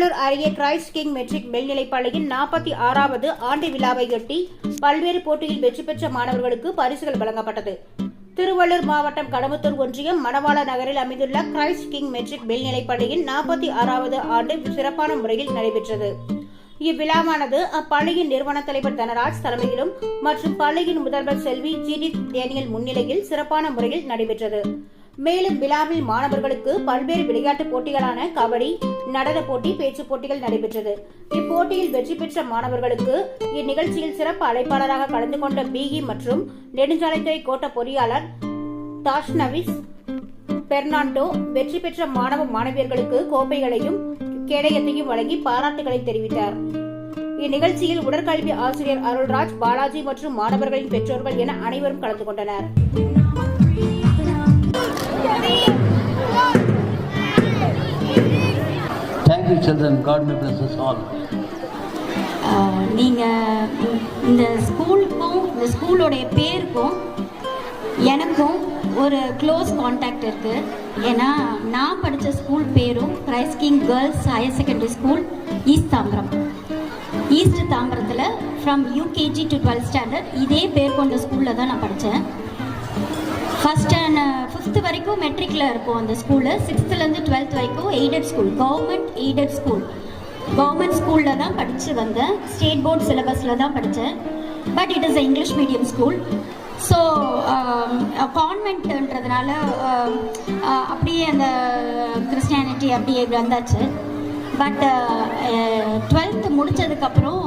திருவள்ளூர் அருகே Christ king matric மேல்நிலைப் பள்ளியின் நாற்பத்தி ஆறாவது ஆண்டு விழாவையொட்டி பல்வேறு போட்டியில் வெற்றி பெற்ற மாணவர்களுக்கு பரிசுகள் வழங்கப்பட்டது. திருவள்ளூர் மாவட்டம் கடம்பத்தூர் ஒன்றியம் மணவாள நகரில் அமைந்துள்ள கிரைஸ்ட் கிங் மெட்ரிக் மேல்நிலைப் பள்ளியின் நாற்பத்தி ஆறாவது ஆண்டு சிறப்பான முறையில் நடைபெற்றது. இவ்விழாவானது அப்பள்ளியின் நிறுவன தலைவர் தனராஜ் தலைமையிலும் மற்றும் பள்ளியின் முதல்வர் செல்வி ஜிடி டேனியல் முன்னிலையில் சிறப்பான முறையில் நடைபெற்றது. மேலும் விழாவில் மாணவர்களுக்கு பல்வேறு விளையாட்டுப் போட்டிகளான கபடி நடன போட்டி பேச்சு போட்டிகள் நடைபெற்றது. இப்போட்டியில் வெற்றி பெற்ற மாணவர்களுக்கு இந்நிகழ்ச்சியில் சிறப்பு அழைப்பாளராக கலந்து கொண்ட பிஇ மற்றும் நெடுஞ்சாலைத்துறை கோட்ட பொறியாளர் தாஷ்னவிஸ் பெர்னாண்டோ வெற்றி பெற்ற மாணவ மாணவியர்களுக்கு கோப்பைகளையும் கேடயத்தையும் வழங்கி பாராட்டுகளை தெரிவித்தார். இந்நிகழ்ச்சியில் உடற்கல்வி ஆசிரியர் அருள்ராஜ் பாலாஜி மற்றும் மாணவர்களின் பெற்றோர்கள் என அனைவரும் கலந்து கொண்டனர். Thank children God may bless us all நீங்கள் இந்த ஸ்கூலுக்கும் இந்த ஸ்கூலோடைய பேருக்கும் எனக்கும் ஒரு க்ளோஸ் காண்டாக்ட் இருக்குது ஏன்னா நான் படித்த ஸ்கூல் பேரும் Christ King girls higher secondary school east Tambaram. East தாம்பரத்தில் from UKG to twelfth standard இதே பேர் கொண்ட ஸ்கூலில் தான் நான் படித்தேன் ஃபஸ்ட் அண்ட் ஃபிஃப்த்து வரைக்கும் மெட்ரிக்கில் இருக்கும் அந்த ஸ்கூலு சிக்ஸ்த்துலேருந்து டுவெல்த் வரைக்கும் aided school government aided school government ஸ்கூலில் தான் படித்து வந்தேன். ஸ்டேட் போர்ட் சிலபஸில் தான் படித்தேன் but it is a English medium school so கான்வென்ட்ன்றதுனால அப்படியே அந்த கிறிஸ்டியானிட்டி அப்படியே வந்தாச்சு. பட் டுவெல்த்து முடித்ததுக்கப்புறம்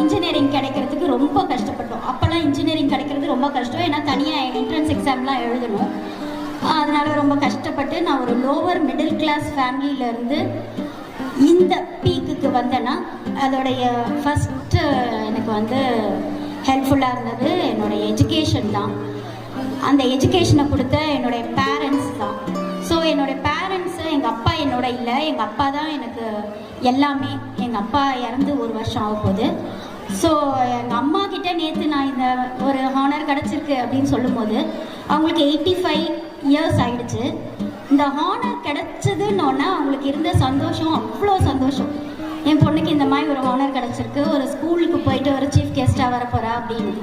இன்ஜினியரிங் கிடைக்கிறதுக்கு ரொம்ப கஷ்டப்பட்டோம். அப்போல்லாம் இன்ஜினியரிங் கிடைக்கிறது ரொம்ப கஷ்டம். ஏன்னா தனியாக என்ட்ரன்ஸ் எக்ஸாம்லாம் எழுதணும். அதனால் ரொம்ப கஷ்டப்பட்டு நான் ஒரு லோவர் மிடில் கிளாஸ் ஃபேமிலியிலேருந்து இந்த பீக்குக்கு வந்தேன்னா அதோடைய ஃபஸ்ட்டு uh, எனக்கு வந்து ஹெல்ப்ஃபுல்லாக இருந்தது என்னுடைய எஜுகேஷன் தான். அந்த எஜுகேஷனை கொடுத்த என்னுடைய பேரண்ட்ஸ் தான். ஸோ என்னுடைய பேரண்ட்ஸ் எங்கள் அப்பா என்னோட இல்லை. எங்கள் அப்பா தான் எனக்கு எல்லாமே. எங்கள் அப்பா இறந்து ஒரு வருஷம் ஆக போகுது. ஸோ எங்கள் அம்மா கிட்ட நேற்று நான் இந்த ஒரு ஹானர் கிடச்சிருக்கு அப்படின்னு சொல்லும்போது அவங்களுக்கு எயிட்டி ஃபைவ் இயர்ஸ் ஆயிடுச்சு. இந்த ஹானர் கிடச்சதுன்னொன்னே அவங்களுக்கு இருந்த சந்தோஷம் அவ்வளோ சந்தோஷம். என் பொண்ணுக்கு இந்த மாதிரி ஒரு ஹானர் கிடச்சிருக்கு. ஒரு ஸ்கூலுக்கு போயிட்டு ஒரு சீஃப் கெஸ்ட்டாக வரப்போகிறா அப்படின்னு.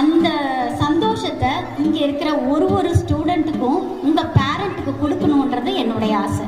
அந்த இங்கே இருக்கிற ஒரு ஒரு ஸ்டூடெண்ட்டுக்கும் உங்கள் பேரண்ட்டுக்கு கொடுக்கணுன்றது என்னுடைய ஆசை.